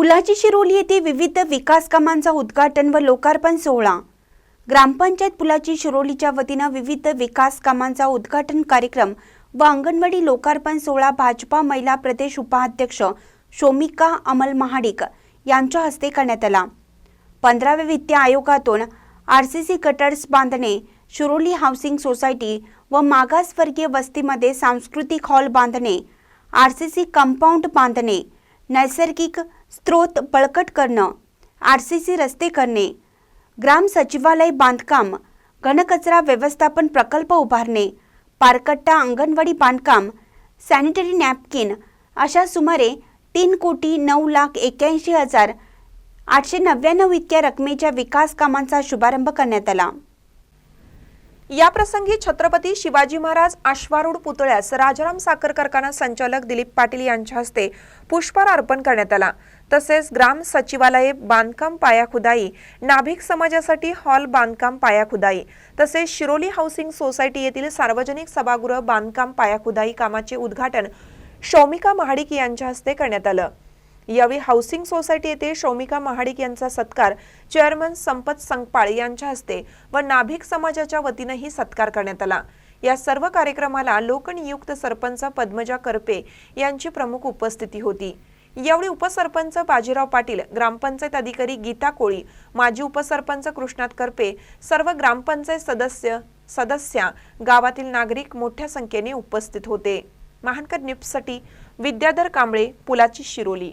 पुलाची शिरोली येथे विविध विकास कामांचा उद्घाटन व लोकार्पण सोहळा. ग्रामपंचायत पुलाची शिरोलीच्या वतीनं विविध विकास कामांचा उद्घाटन कार्यक्रम व अंगणवाडी लोकार्पण सोहळा भाजपा महिला प्रदेश उपाध्यक्ष शोमिका अमल महाडिक यांच्या हस्ते करण्यात आला. पंधराव्या वित्त आयोगातून आर सी सी कटर्स बांधणे शिरोली हाऊसिंग सोसायटी व मागासवर्गीय वस्तीमध्ये सांस्कृतिक हॉल बांधणे आर सी सी कंपाऊंड बांधणे नैसर्गिक स्त्रोत बळकट करणं आर सी सी रस्ते करणे ग्राम सचिवालय बांधकाम घनकचरा व्यवस्थापन प्रकल्प उभारणे पारकट्टा अंगणवाडी बांधकाम सॅनिटरी नॅपकिन अशा सुमारे तीन कोटी नऊ लाख एक्याऐंशी हजार आठशे नव्याण्णव इतक्या रकमेच्या विकास कामांचा शुभारंभ करण्यात आला. या प्रसंगी छत्रपती शिवाजी महाराज अश्वारूढ पुतळ्यास राजाराम साखर कारखाना संचालक दिलीप पाटील यांच्या हस्ते पुष्पहार अर्पण करण्यात आला. तसेच ग्राम सचिवालये बांधकाम पायाखुदाई नाभिक समाजासाठी हॉल बांधकाम पाया खुदाई तसेच शिरोली हाऊसिंग सोसायटी येथील सार्वजनिक सभागृह बांधकाम पाया खुदाई कामाचे उद्घाटन शौमिका महाडिक यांच्या हस्ते करण्यात आलं. यावेळी हाऊसिंग सोसायटी येथे शौमिका महाडिक यांचा सत्कार चेअरमन संपत संगपाळ यांच्या हस्ते व नाभिक समाजाच्या वतीनंही सत्कार करण्यात आला. या सर्व कार्यक्रमाला लोकनियुक्त सरपंच पद्मजा करपे यांची प्रमुख उपस्थिती होती. यावेळी उपसरपंच बाजीराव पाटील ग्रामपंचायत अधिकारी गीता कोळी माजी उपसरपंच कृष्णात करपे सर्व ग्रामपंचायत सदस्य सदस्या गावातील नागरिक मोठ्या संख्येने उपस्थित होते. महानकर न्यूजसाठी विद्याधर कांबळे पुलाची शिरोली.